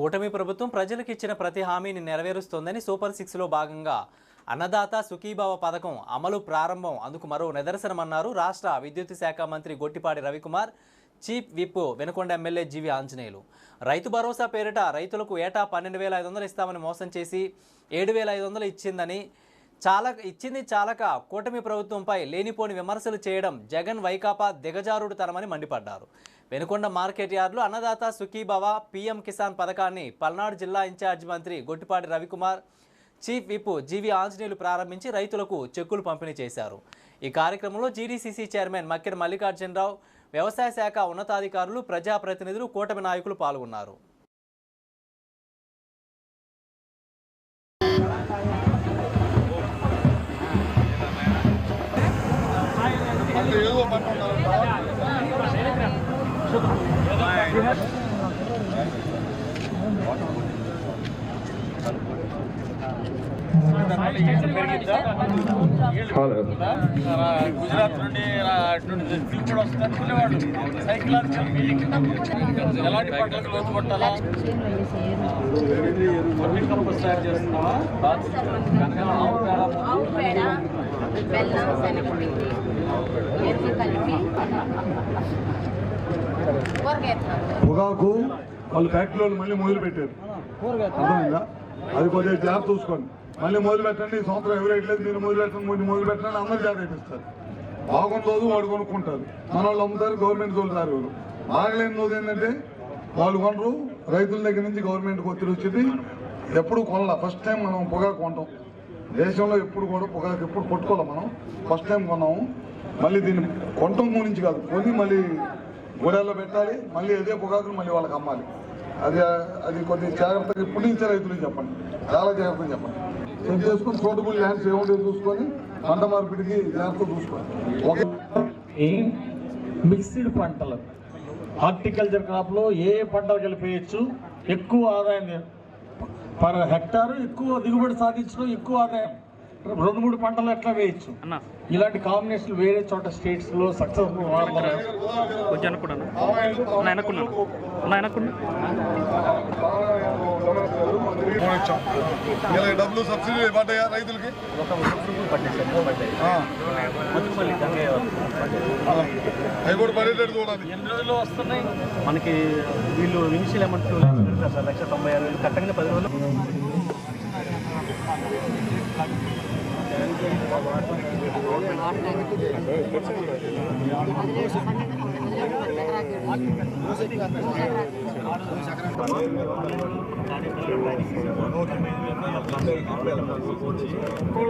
కూటమి ప్రభుత్వం ప్రజలకు ఇచ్చిన ప్రతి హామీని నెరవేరుస్తోందని సూపర్ సిక్స్లో భాగంగా అన్నదాత సుఖీభావ పథకం అమలు ప్రారంభం అందుకు మరో నిదర్శనమన్నారు రాష్ట్ర విద్యుత్ శాఖ మంత్రి Gottipati Ravikumar chief whip Vinukonda MLA GV Anjaneyulu. Rythu Bharosa పేరిట రైతులకు ఏటా పన్నెండు వేల ఐదు వందలు ఇస్తామని మోసం చేసి ఏడు వేల ఐదు వందలు ఇచ్చిందని చాలక ఇచ్చింది చాలక కూటమి ప్రభుత్వంపై లేనిపోని విమర్శలు చేయడం జగన్ వైకాపా దిగజారుడుతనమని మండిపడ్డారు. వెనుకొండ మార్కెట్ యార్డులో అన్నదాత సుఖీభవ పీఎం కిసాన్ పథకాన్ని పల్నాడు జిల్లా ఇన్ఛార్జ్ మంత్రి Gottipati Ravikumar chief whip GV Anjaneyulu ప్రారంభించి రైతులకు చెక్కులు పంపిణీ చేశారు. ఈ కార్యక్రమంలో జీడీసీసీ చైర్మన్ మక్కిన మల్లికార్జునరావు వ్యవసాయ శాఖ ఉన్నతాధికారులు ప్రజాప్రతినిధులు కూటమి నాయకులు పాల్గొన్నారు. గుజరాత్ నుండి రా- అటు వస్తారు పిల్లవాడు సైకిల్ అది ఎలాంటి పంటలకు లోతు కొట్టాలా తయారు చేస్తున్నావా పొగాకు వాళ్ళు ఫ్యాక్టరీ వాళ్ళు మళ్ళీ మొదలు పెట్టారు అర్థమైందా? అది కొద్దిగా జాబ్ చూసుకోండి. మళ్ళీ మొదలు పెట్టండి. ఈ సంవత్సరం ఎవరు వేయట్లేదు. మీరు మొదలు పెట్టండి. మీరు మొదలు పెట్టండి. అందరు జాబ్ వేపిస్తారు బాగున్న రోజు వాడు కొనుక్కుంటారు మన వాళ్ళు అమ్ముతారు గవర్నమెంట్ తోలుతారు ఎవరు బాగలేని రోజు ఏంటంటే వాళ్ళు కొనరు. రైతుల దగ్గర నుంచి గవర్నమెంట్కి ఒత్తిడి వచ్చింది. ఎప్పుడు కొనాల. ఫస్ట్ టైం మనం పొగాకు కొంటాం దేశంలో ఎప్పుడు కూడా పొగాకు ఎప్పుడు కొట్టుకోవాలి మనం? ఫస్ట్ టైం కొన్నాము. మళ్ళీ దీన్ని కొంటం గురించి కాదు. కొని మళ్ళీ గోడల్లో పెట్టాలి. మళ్ళీ అదే పొగాకును మళ్ళీ వాళ్ళకి అమ్మాలి. అది అది కొద్దిగా జాగ్రత్తగా ఇప్పుడు నుంచే రైతులు చెప్పండి. చాలా జాగ్రత్తగా చెప్పండి. సెట్ చేసుకుని సూటబుల్ ల్యాండ్స్ ఏముంటే చూసుకొని పంట మార్పిడికి ల్యాండ్స్ చూసుకోవాలి. మిక్స్డ్ పంటలు. హార్టికల్చర్ క్రాప్లో ఏ ఏ పంటలు కలిపేయచ్చు ఎక్కువ ఆదాయం పర్ హెక్టారు ఎక్కువ దిగుబడి సాధించడం ఎక్కువ ఆదాయం. రెండు మూడు పంటలు ఎట్లా వేయచ్చు? ఇలాంటి కాంబినేషన్ వేరే చోట స్టేట్స్లో సక్సెస్ఫుల్ డబ్బులు సబ్సిడీ పడ్డాయా రైతులకి. అవి కూడా పడేటట్టు చూడాలి. ఎన్ని రోజులు వస్తున్నాయి? మనకి వీళ్ళు ఇనిషియల్ అమౌంట్ లక్ష తొంభై ఆరు వేలు కట్టగానే పది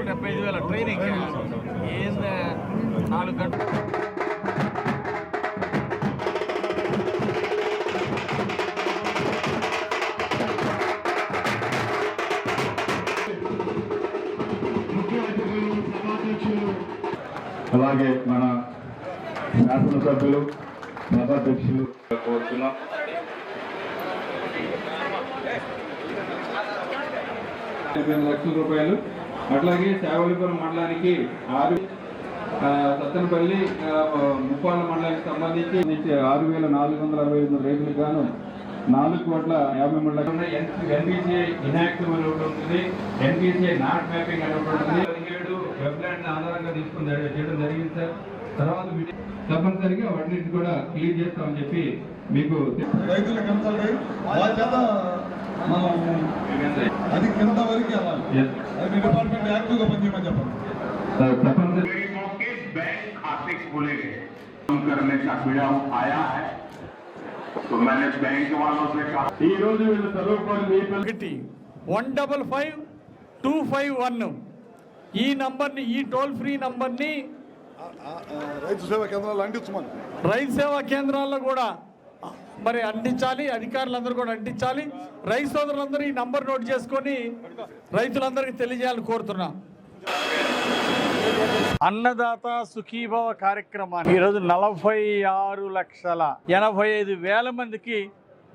డెబ్బై ఐదు వేల ట్రైనింగ్ ఏంది నాలుగు గంటలు అలాగే మన శాసనసభ్యులు సభాధ్యక్షులు. కోరుతున్నాం లక్షల రూపాయలు. అట్లాగే సేవలిపురం మండలానికి ఆరు ఆ, సత్తెనపల్లి ముప్పాళ్ళ మండలానికి సంబంధించి ఆరు వేల నాలుగు వందల అరవై ఎనిమిది రైతులకు గాను నాలుగు కోట్ల యాభై మూడు లక్షలు. అని ఒకటి ఉంటుంది. ఎన్బిసిఐ నాట్ మ్యాపింగ్ అని ఒకటి ఉంటుంది పదిహేడు వెబ్లాండ్ ఆధారంగా తీసుకుని జరి- చేయడం జరిగింది సార్ తర్వాత వీటి- తప్పనిసరిగా వాటిని కూడా క్లియర్ చేస్తామని చెప్పి మీకు రైతులకు కన్సల్ట్ బాధ్యత మనం అది కింద వరకు వెళ్ళాలి Yes. అది మీ డిపార్ట్మెంట్ యాక్టివ్గా పనిచేయమని చెప్పండి తప్పనిసరి गरीबों के बैंक खाते खोले गए काम करने का पीड़ा आया है तो मैंने बैंक वालों से कहा ఈ రోజు వీళ్ళు చదువుకొని మీ పిల్లలు ఒకటి one double five two five one ఈ నంబర్ని ఈ టోల్ ఫ్రీ నంబర్ని రైతు సేవా కేంద్రాలు అంటించమని రైతు సేవా కేంద్రాల్లో కూడా మరి అంటించాలి అధికారులందరూ కూడా అంటించాలి రైతు సోదరులందరూ ఈ నంబర్ నోట్ చేసుకొని రైతులందరికీ తెలియజేయాలని కోరుతున్నా. అన్నదాత సుఖీభవ కార్యక్రమాన్ని ఈరోజు నలభై ఆరు లక్షల ఎనభై ఐదు వేల మందికి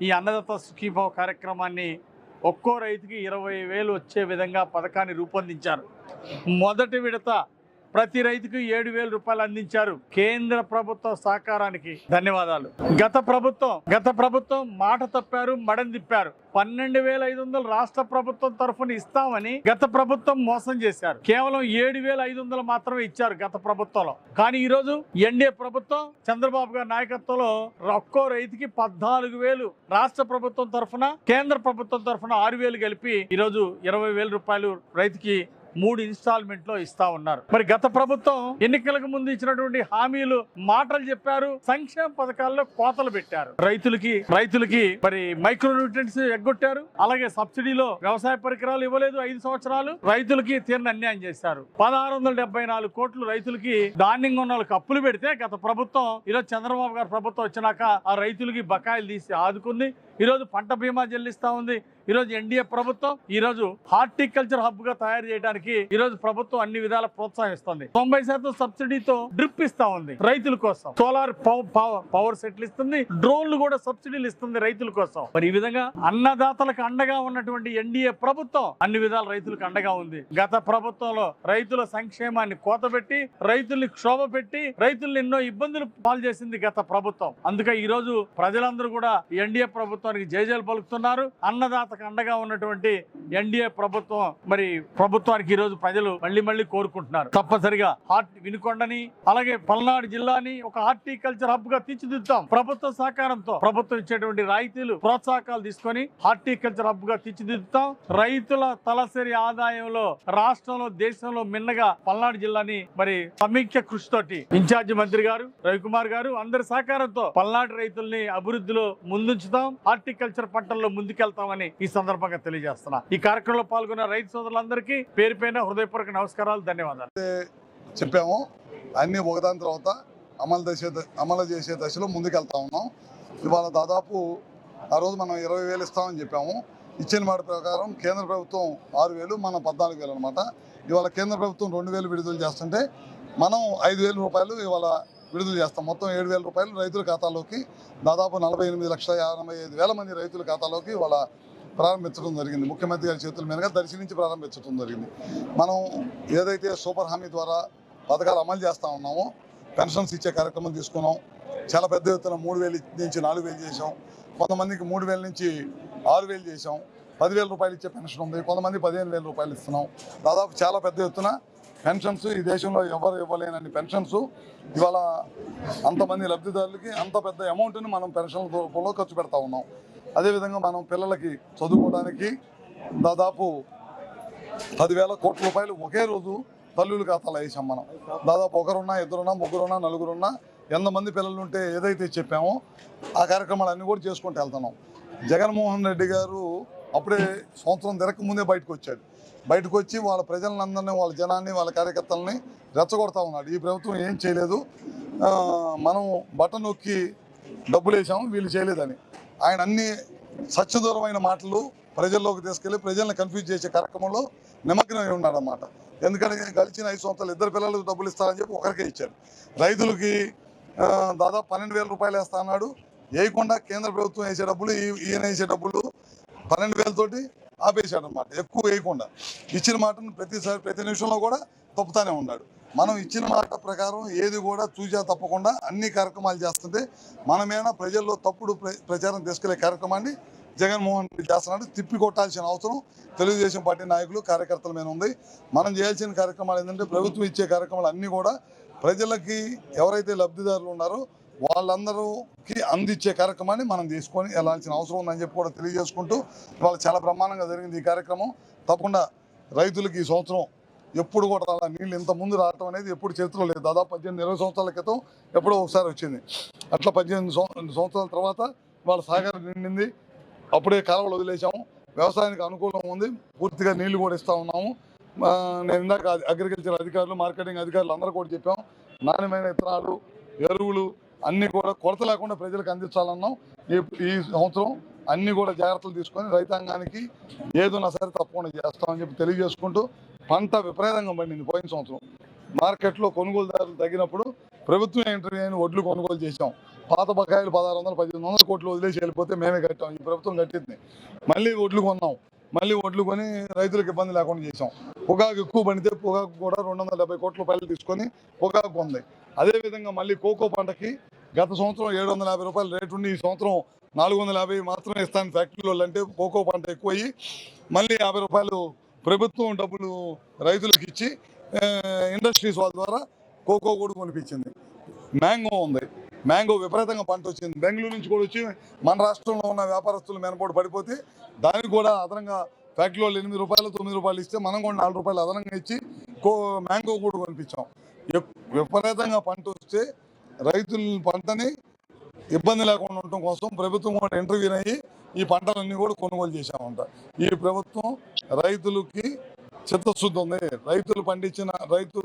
ఈ అన్నదాత సుఖీభవ కార్యక్రమాన్ని ఒక్కో రైతుకి ఇరవై వేలు వచ్చే విధంగా పథకాన్ని రూపొందించారు. మొదటి విడత ప్రతి రైతుకు ఏడు వేల రూపాయలు అందించారు కేంద్ర ప్రభుత్వ సహకారానికి. ధన్యవాదాలు. గత ప్రభుత్వం గత ప్రభుత్వం మాట తప్పారు మడం తిప్పారు. పన్నెండు వేల ఐదు వందలు రాష్ట్ర ప్రభుత్వం తరఫున ఇస్తామని గత ప్రభుత్వం మోసం చేశారు. కేవలం ఏడు వేల ఐదు వందలు మాత్రమే ఇచ్చారు గత ప్రభుత్వంలో. కానీ ఈ రోజు ఎన్డీఏ ప్రభుత్వం చంద్రబాబు గారి నాయకత్వంలో ఒక్కో రైతుకి పద్నాలుగు వేలు రాష్ట్ర ప్రభుత్వం తరఫున కేంద్ర ప్రభుత్వం తరఫున ఆరు వేలు కలిపి ఈరోజు ఇరవై వేల రూపాయలు రైతుకి మూడు ఇన్స్టాల్మెంట్లో ఇస్తా ఉన్నారు. మరి గత ప్రభుత్వం ఎన్నికలకు ముందు ఇచ్చినటువంటి హామీలు మాటలు చెప్పారు సంక్షేమ పథకాల్లో కోతలు పెట్టారు. రైతులకి రైతులకి మరి మైక్రో న్యూట్రియన్స్ ఎగ్గొట్టారు. అలాగే సబ్సిడీలో వ్యవసాయ పరికరాలు ఇవ్వలేదు ఐదు సంవత్సరాలు. రైతులకి తీరిన అన్యాయం చేశారు. పదహారు వందల డెబ్బై నాలుగు కోట్లు రైతులకి ధాన్యం ఉన్న కప్పులు అప్పులు పెడితే గత ప్రభుత్వం ఈరోజు చంద్రబాబు గారి ప్రభుత్వం వచ్చినాక ఆ రైతులకి బకాయిలు తీసి ఆదుకుంది. ఈరోజు పంట బీమా చెల్లిస్తా ఉంది. ఈరోజు ఎన్డీఏ ప్రభుత్వం ఈరోజు హార్టికల్చర్ హబ్గా తయారు చేయడానికి ఈరోజు ప్రభుత్వం అన్ని విధాల ప్రోత్సహిస్తుంది. తొంభై శాతం సబ్సిడీతో డ్రిప్ ఇస్తా ఉంది రైతుల కోసం. సోలార్ పవర్ సెట్లు ఇస్తుంది. డ్రోన్లు కూడా సబ్సిడీలు ఇస్తుంది రైతుల కోసం. మరి ఈ విధంగా అన్నదాతలకు అండగా ఉన్నటువంటి ఎన్డీఏ ప్రభుత్వం అన్ని విధాల రైతులకు అండగా ఉంది. గత ప్రభుత్వంలో రైతుల సంక్షేమాన్ని కోతబెట్టి రైతుల్ని క్షోభ పెట్టి రైతుల్ని ఎన్నో ఇబ్బందులు పాల్చేసింది గత ప్రభుత్వం. అందుకే ఈ రోజు ప్రజలందరూ కూడా ఎన్డీఏ ప్రభుత్వం ప్రభుత్వానికి జయజలు పలుకుతున్నారు. అన్నదాతకు అండగా ఉన్నటువంటి ఎన్డీఏ ప్రభుత్వం మరి ప్రభుత్వానికి ఈ రోజు ప్రజలు మళ్ళీ మళ్ళీ కోరుకుంటున్నారు. తప్పనిసరిగా హార్ట్ వినుకొండని అలాగే పల్నాడు జిల్లాని ఒక హార్టికల్చర్ హబ్గా తీర్చిదిద్దాం. ప్రభుత్వ సహకారంతో ప్రభుత్వం ఇచ్చేటువంటి రాయితీలు ప్రోత్సాహకాలు తీసుకొని హార్టికల్చర్ హబ్గా తీర్చిదిద్దుతాం. రైతుల తలసరి ఆదాయంలో రాష్ట్రంలో దేశంలో మిన్నగా పల్నాడు జిల్లాని మరి సమీక్ష కృషితోటి ఇన్ఛార్జి మంత్రి గారు రవికుమార్ గారు అందరి సహకారంతో పల్నాడు రైతుల్ని అభివృద్ధిలో ముందుంచుతాం. హార్టికల్చర్ పంటల్లో ముందుకెళ్తామని ఈ సందర్భంగా తెలియజేస్తున్నా. ఈ కార్యక్రమంలో పాల్గొన్న రైతు సోదరులందరికీ పేరు పైన హృదయపూర్వక నమస్కారాలు ధన్యవాదాలు. చెప్పాము అన్ని ఒకదాని తర్వాత అమలు చేసే అమలు చేసే దశలో ముందుకెళ్తా ఉన్నాం. ఇవాళ దాదాపు ఆ రోజు మనం ఇరవై వేలు ఇస్తామని చెప్పాము. ఇచ్చిన మాట ప్రకారం కేంద్ర ప్రభుత్వం ఆరు వేలు మనం పద్నాలుగు వేలు అనమాట ఇవాళ కేంద్ర ప్రభుత్వం రెండు వేలు విడుదల చేస్తుంటే మనం ఐదు వేల రూపాయలు ఇవాళ విడుదల చేస్తాం. మొత్తం ఏడు వేల రూపాయలు రైతుల ఖాతాలోకి దాదాపు నలభై ఎనిమిది లక్షల ఎనభై ఐదు వేల మంది రైతుల ఖాతాలోకి వాళ్ళ ప్రారంభించడం జరిగింది. ముఖ్యమంత్రి గారి చేతుల మీదుగా దర్శించి ప్రారంభించడం జరిగింది. మనం ఏదైతే సూపర్ హామీ ద్వారా పథకాలు అమలు చేస్తూ ఉన్నామో పెన్షన్స్ ఇచ్చే కార్యక్రమం తీసుకున్నాం. చాలా పెద్ద ఎత్తున మూడు వేలు నుంచి నాలుగు వేలు చేసాం కొంతమందికి మూడు వేల నుంచి ఆరు వేలు చేసాం పదివేల రూపాయలు ఇచ్చే పెన్షన్ ఉంది. కొంతమంది పదిహేను వేల రూపాయలు ఇస్తున్నాం. దాదాపు చాలా పెద్ద ఎత్తున పెన్షన్స్ ఈ దేశంలో ఎవరు ఇవ్వలేనన్ని పెన్షన్స్. ఇవాళ అంతమంది లబ్ధిదారులకి అంత పెద్ద అమౌంట్ని మనం పెన్షన్ల రూపంలో ఖర్చు పెడతా ఉన్నాం. అదేవిధంగా మనం పిల్లలకి చదువుకోవడానికి దాదాపు పదివేల కోట్ల రూపాయలు ఒకే రోజు తల్లుల ఖాతాలో వేసాం మనం. దాదాపు ఒకరున్నా ఇద్దరున్నా ముగ్గురున్నా నలుగురున్నా ఎంతమంది పిల్లలు ఉంటే ఏదైతే చెప్పామో ఆ కార్యక్రమాలు అన్నీ కూడా చేసుకుంటూ వెళ్తున్నాం. జగన్మోహన్ రెడ్డి గారు అప్పుడే సంవత్సరం తిరగక ముందే బయటకు వచ్చాడు. బయటకు వచ్చి వాళ్ళ ప్రజలందరినీ వాళ్ళ జనాన్ని వాళ్ళ కార్యకర్తలని రెచ్చగొడతా ఉన్నాడు. ఈ ప్రభుత్వం ఏం చేయలేదు. మనం బటన్ నొక్కి డబ్బులు వేసాము వీళ్ళు చేయలేదని. ఆయన అన్ని సత్యదూరమైన మాటలు ప్రజల్లోకి తీసుకెళ్ళి ప్రజల్ని కన్ఫ్యూజ్ చేసే కార్యక్రమంలో నిమగ్నమై ఉన్నాడు అన్నమాట ఎందుకంటే గడిచిన ఐదు సంవత్సరాలు ఇద్దరు పిల్లలకు డబ్బులు ఇస్తారని చెప్పి ఒకరికే ఇచ్చాడు. రైతులకి దాదాపు పన్నెండు వేల రూపాయలు వేస్తా అన్నాడు. వేయకుండా కేంద్ర ప్రభుత్వం వేసే డబ్బులు ఈ- ఈయన వేసే డబ్బులు పన్నెండు వేలతోటి ఆపేశాడు అనమాట ఎక్కువ వేయకుండా. ఇచ్చిన మాటను ప్రతిసారి ప్రతి నిమిషంలో కూడా తప్పుతానే ఉన్నాడు. మనం ఇచ్చిన మాట ప్రకారం ఏది కూడా చూసా తప్పకుండా అన్ని కార్యక్రమాలు చేస్తుంటే మనమేనా ప్రజల్లో తప్పుడు ప్ర- ప్రచారం తీసుకెళ్ళే కార్యక్రమాన్ని జగన్మోహన్ రెడ్డి చేస్తున్నాడు. తిప్పి కొట్టాల్సిన అవసరం తెలుగుదేశం పార్టీ నాయకులు కార్యకర్తల మీద ఉంది. మనం చేయాల్సిన కార్యక్రమాలు ఏంటంటే ప్రభుత్వం ఇచ్చే కార్యక్రమాలు అన్నీ కూడా ప్రజలకి ఎవరైతే లబ్ధిదారులు ఉన్నారో వాళ్ళందరూకి అందించే కార్యక్రమాన్ని మనం తీసుకొని వెళ్ళాల్సిన అవసరం ఉందని చెప్పి కూడా తెలియజేసుకుంటూ ఇవాళ చాలా బ్రహ్మాండంగా జరిగింది ఈ కార్యక్రమం. తప్పకుండా రైతులకి ఈ సంవత్సరం ఎప్పుడు కూడా అలా నీళ్ళు ఇంత ముందు రావటం అనేది ఎప్పుడు చరిత్రలో లేదు. దాదాపు పద్దెనిమిది ఇరవై సంవత్సరాల క్రితం ఎప్పుడో ఒకసారి వచ్చింది. అట్లా పద్దెనిమిది సంవత్సరాల తర్వాత వాళ్ళ సాగర్ నిండింది. అప్పుడే కాలువలు వదిలేసాము వ్యవసాయానికి అనుకూలం ఉంది. పూర్తిగా నీళ్ళు కూడా ఇస్తూ ఉన్నాము. నేను ఇందాక అగ్రికల్చర్ అధికారులు మార్కెటింగ్ అధికారులు అందరూ కూడా చెప్పాం నాణ్యమైన విత్తనాలు ఎరువులు అన్నీ కూడా కొరత లేకుండా ప్రజలకు అందించాలన్నాం. ఈ సంవత్సరం అన్నీ కూడా జాగ్రత్తలు తీసుకొని రైతాంగానికి ఏదున్నా సరే తప్పకుండా చేస్తామని చెప్పి తెలియజేసుకుంటూ పంట విపరీతంగా పండింది పోయిన సంవత్సరం. మార్కెట్లో కొనుగోలుదారులు తగ్గినప్పుడు ప్రభుత్వం ఎంట్రీ అయిన వడ్లు కొనుగోలు చేశాం. పాత బకాయిలు పదహారు వందలు పద్దెనిమిది వందల కోట్లు వదిలేసి వెళ్ళిపోతే మేమే కట్టాం. ఈ ప్రభుత్వం కట్టింది. మళ్ళీ వడ్లు కొన్నాం. మళ్ళీ ఒడ్లు కొని రైతులకు ఇబ్బంది లేకుండా చేసాం పొగాకు ఎక్కువ పండితే పొగాకు కూడా రెండు వందల డెబ్బై కోట్ల రూపాయలు తీసుకొని పొగాకు ఉంది. అదేవిధంగా మళ్ళీ కోకో పంటకి గత సంవత్సరం ఏడు వందల యాభై రూపాయలు రేటు ఉండి ఈ సంవత్సరం నాలుగు వందల యాభై మాత్రమే ఇస్తాను ఫ్యాక్టరీలో అంటే కోకో పంట ఎక్కువయ్యి మళ్ళీ యాభై రూపాయలు ప్రభుత్వం డబ్బులు రైతులకు ఇచ్చి ఇండస్ట్రీస్ వాళ్ళ ద్వారా కోకో కూడా కొనిపించింది. మ్యాంగో ఉంది. మ్యాంగో విపరీతంగా పంట వచ్చింది. బెంగళూరు నుంచి కూడా వచ్చి మన రాష్ట్రంలో ఉన్న వ్యాపారస్తులు మెనపోటు పడిపోతే దానికి కూడా అదనంగా ఫ్యాక్టరీలో ఎనిమిది రూపాయలు తొమ్మిది రూపాయలు ఇస్తే మనం కూడా నాలుగు రూపాయలు అదనంగా ఇచ్చి కో మ్యాంగో కూడా కొనిపించాం. విపరీతంగా పంట వస్తే రైతుల పంటని ఇబ్బంది లేకుండా ఉండటం కోసం ప్రభుత్వం కూడా ఇంటర్వ్యూ అయ్యి ఈ పంటలన్నీ కూడా కొనుగోలు చేశామంట. ఈ ప్రభుత్వం రైతులకి చిత్తశుద్ధి ఉంది రైతులు పండించిన రైతు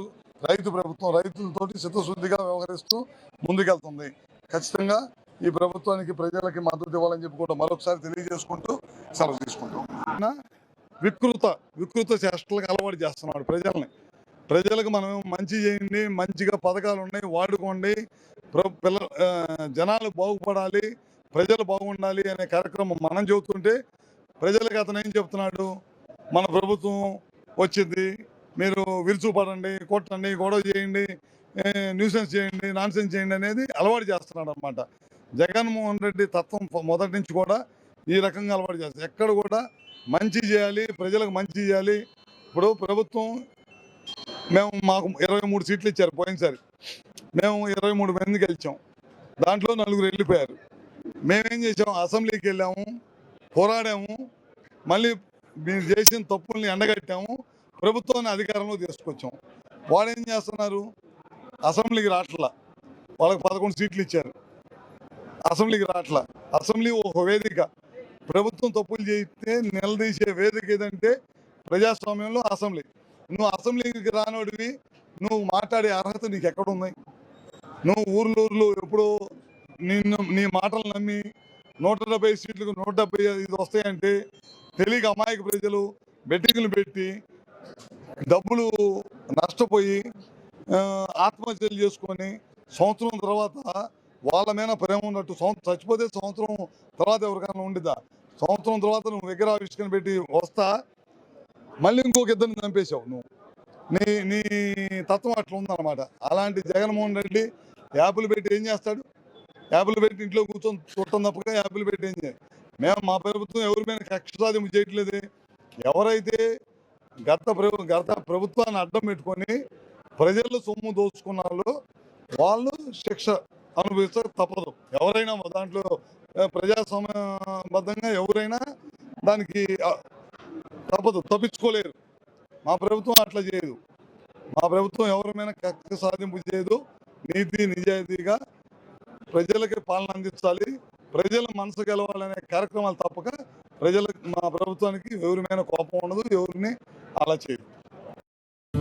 రైతు ప్రభుత్వం రైతులతోటి చిత్తశుద్ధిగా వ్యవహరిస్తూ ముందుకెళ్తుంది. ఖచ్చితంగా ఈ ప్రభుత్వానికి ప్రజలకి మద్దతు ఇవ్వాలని చెప్పి కూడా మరొకసారి తెలియజేసుకుంటూ సెలవు తీసుకుంటాం. వికృత వికృత చేష్టలకు అలవాటు చేస్తున్నాడు ప్రజల్ని. ప్రజలకు మనం మంచి చేయండి మంచిగా పథకాలు ఉన్నాయి వాడుకోండి ప్ర- పిల్ల జనాలు బాగుపడాలి ప్రజలు బాగుండాలి అనే కార్యక్రమం మనం చెబుతుంటే ప్రజలకు అతను ఏం చెప్తున్నాడు? మన ప్రభుత్వం వచ్చింది. మీరు విరుచుపడండి కొట్టండి గొడవ చేయండి న్యూసెన్స్ చేయండి నాన్సెన్స్ చేయండి అనేది అలవాటు చేస్తున్నాడు అనమాట జగన్మోహన్ రెడ్డి తత్వం మొదటి నుంచి కూడా ఈ రకంగా అలవాటు చేస్తారు ఎక్కడ కూడా మంచి చేయాలి ప్రజలకు మంచి చేయాలి. ఇప్పుడు ప్రభుత్వం మేము మాకు ఇరవై మూడు సీట్లు ఇచ్చారు పోయినసారి. మేము ఇరవై మూడు మంది గెలిచాం. దాంట్లో నలుగురు వెళ్ళిపోయారు. మేమేం చేసాం? అసెంబ్లీకి వెళ్ళాము పోరాడాము. మళ్ళీ మేము చేసిన తప్పుల్ని ఎండగట్టాము ప్రభుత్వాన్ని అధికారంలో తీసుకొచ్చాం వాళ్ళు ఏం చేస్తున్నారు? అసెంబ్లీకి రాట్ల వాళ్ళకి పదకొండు సీట్లు ఇచ్చారు. అసెంబ్లీకి రాట్ల అసెంబ్లీ ఒక వేదిక. ప్రభుత్వం తప్పులు చేస్తే నిలదీసే వేదిక ఏదంటే ప్రజాస్వామ్యంలో అసెంబ్లీ. నువ్వు అసెంబ్లీకి రానోడివి నువ్వు మాట్లాడే అర్హత నీకు ఎక్కడున్నాయి నువ్వు ఊర్లు ఎప్పుడో నిన్ను నీ మాటలు నమ్మి నూట డెబ్బై సీట్లకు నూట డెబ్బై ఐదు వస్తాయంటే తెలియక అమాయక ప్రజలు బెట్టింగ్లు పెట్టి డబ్బులు నష్టపోయి ఆత్మహత్యలు చేసుకొని సంవత్సరం తర్వాత వాళ్ళ మీద ప్రేమ ఉన్నట్టు సంవత్సరం చచ్చిపోతే సంవత్సరం తర్వాత ఎవరికైనా ఉండిద్దా? సంవత్సరం తర్వాత నువ్వు విగ్రహావిష్కరణ పెట్టి వస్తా మళ్ళీ ఇంకొక ఇద్దరిని చంపేశావు నువ్వు. నీ నీ తత్వం అట్లా ఉందన్నమాట. అలాంటి జగన్మోహన్ రెడ్డి యాపిల్ పెట్టి ఏం చేస్తాడు? యాపిల్ పెట్టి ఇంట్లో కూర్చొని చుట్టం తప్పగా యాపిల్ పెట్టి ఏం చేయాలి మేము మా ప్రభుత్వం ఎవరి మీద కక్ష సాధ్యం చేయట్లేదు ఎవరైతే గత ప్రభు గత ప్రభుత్వాన్ని అడ్డం పెట్టుకొని ప్రజలు సొమ్ము దోచుకున్నారో వాళ్ళు శిక్ష అనుభవిస్తే తప్పదు. ఎవరైనా దాంట్లో ప్రజాస్వామ్యబద్ధంగా ఎవరైనా దానికి తప్పదు తప్పించుకోలేరు. మా ప్రభుత్వం అట్లా చేయదు. మా ప్రభుత్వం ఎవరిమైనా కక్ష సాధింపు చేయదు. నీతి నిజాయితీగా ప్రజలకి పాలన అందించాలి. ప్రజల మనసు గెలవాలనే కార్యక్రమాలు తప్పక ప్రజలకు మా ప్రభుత్వానికి ఎవరి మీద కోపం ఉండదు ఎవరిని అలా చేయదు.